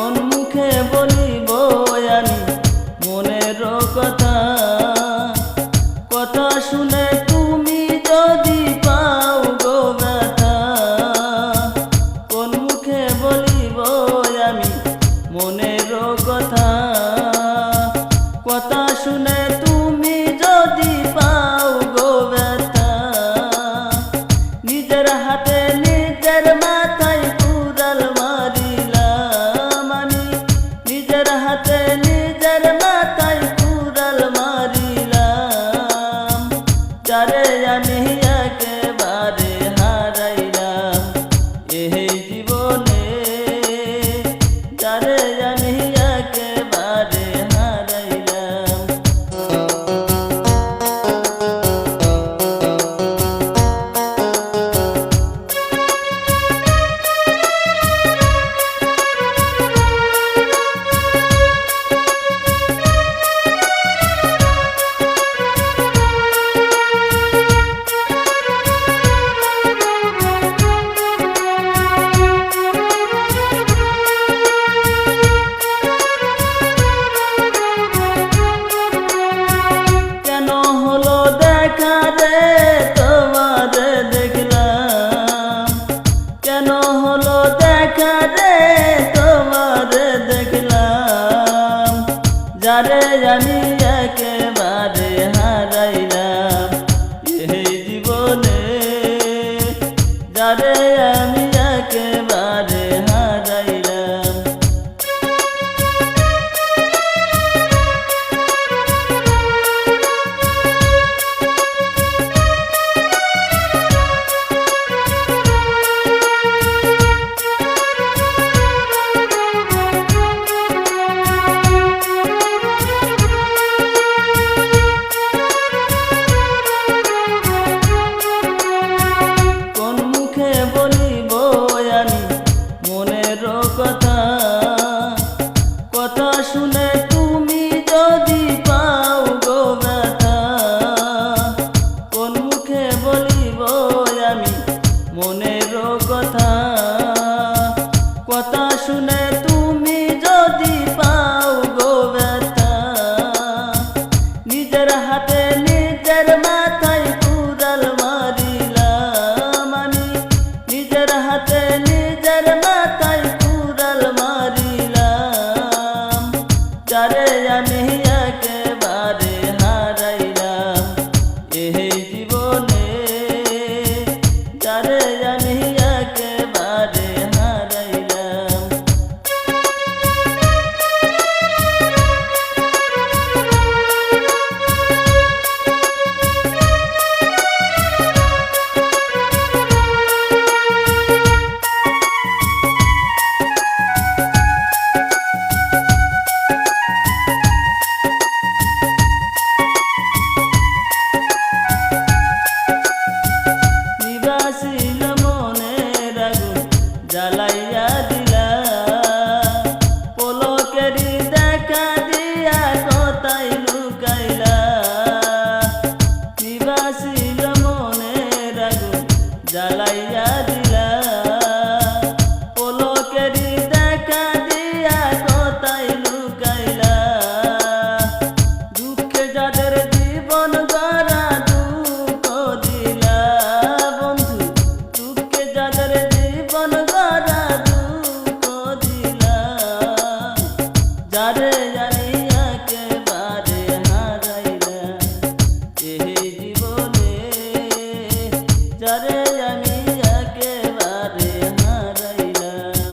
কোন মুখে বলিব আমি মনের কথা। কথা শুনে তুমি যদি পাও গো ব্যথা। কোন মুখে বলিব আমি মনের কথা te হলো দেখা যারে আমি জ্বালাইয়া দিলা। পলকেরি দেখা দিয়া কথাই লুকাইলা। নিবাসিল মনে রাগু জ্বালাইয়া দিলা। পলকেরি দেখা দিয়া কথাই লুকাইলা। দুঃখে যাদের জীবন গা